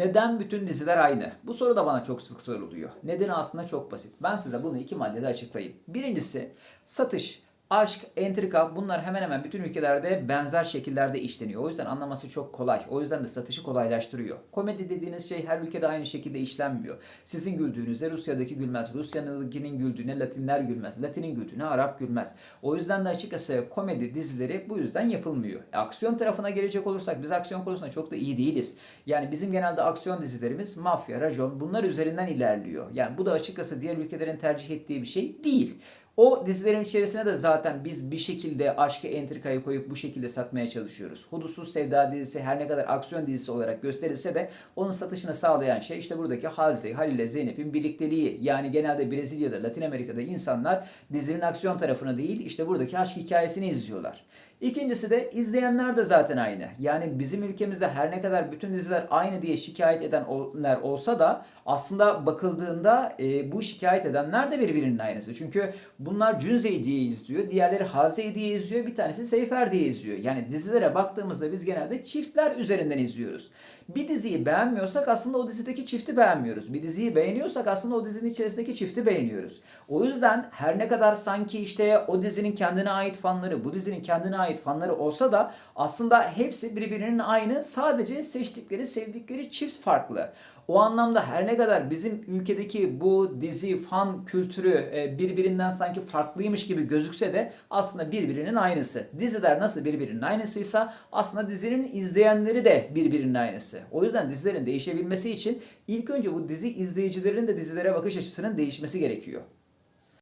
Neden bütün diziler aynı? Bu soru da bana çok sık soruluyor. Nedeni aslında çok basit. Ben size bunu iki maddede açıklayayım. Birincisi satış, aşk, entrika bunlar hemen hemen bütün ülkelerde benzer şekillerde işleniyor. O yüzden anlaması çok kolay. O yüzden de satışı kolaylaştırıyor. Komedi dediğiniz şey her ülkede aynı şekilde işlenmiyor. Sizin güldüğünüzde Rusya'daki gülmez. Rusya'nınkinin güldüğüne Latinler gülmez. Latinin güldüğüne Arap gülmez. O yüzden de açıkçası komedi dizileri bu yüzden yapılmıyor. E, aksiyon tarafına gelecek olursak biz aksiyon konusunda çok da iyi değiliz. Yani bizim genelde aksiyon dizilerimiz mafya, racon bunlar üzerinden ilerliyor. Yani bu da açıkçası diğer ülkelerin tercih ettiği bir şey değil. O dizilerin içerisine de zaten biz bir şekilde aşkı entrikayı koyup bu şekilde satmaya çalışıyoruz. Hudutsuz Sevda dizisi her ne kadar aksiyon dizisi olarak gösterilse de onun satışını sağlayan şey işte buradaki Halze, Halil'e Zeynep'in birlikteliği. Yani genelde Brezilya'da, Latin Amerika'da insanlar dizinin aksiyon tarafını değil işte buradaki aşk hikayesini izliyorlar. İkincisi de izleyenler de zaten aynı. Yani bizim ülkemizde her ne kadar bütün diziler aynı diye şikayet edenler olsa da aslında bakıldığında e, bu şikayet edenler de birbirinin aynısı. Çünkü bunlar Cünzey diye izliyor, diğerleri Hazey diye izliyor, bir tanesi Seyfer diye izliyor. Yani dizilere baktığımızda biz genelde çiftler üzerinden izliyoruz. Bir diziyi beğenmiyorsak aslında o dizideki çifti beğenmiyoruz. Bir diziyi beğeniyorsak aslında o dizinin içerisindeki çifti beğeniyoruz. O yüzden her ne kadar sanki işte o dizinin kendine ait fanları, bu dizinin kendine ait fanları olsa da aslında hepsi birbirinin aynı. Sadece seçtikleri, sevdikleri çift farklı. O anlamda her ne kadar bizim ülkedeki bu dizi fan kültürü e, birbirinden sanki farklıymış gibi gözükse de aslında birbirinin aynısı. Diziler nasıl birbirinin aynısıysa aslında dizinin izleyenleri de birbirinin aynısı. O yüzden dizilerin değişebilmesi için ilk önce bu dizi izleyicilerin de dizilere bakış açısının değişmesi gerekiyor.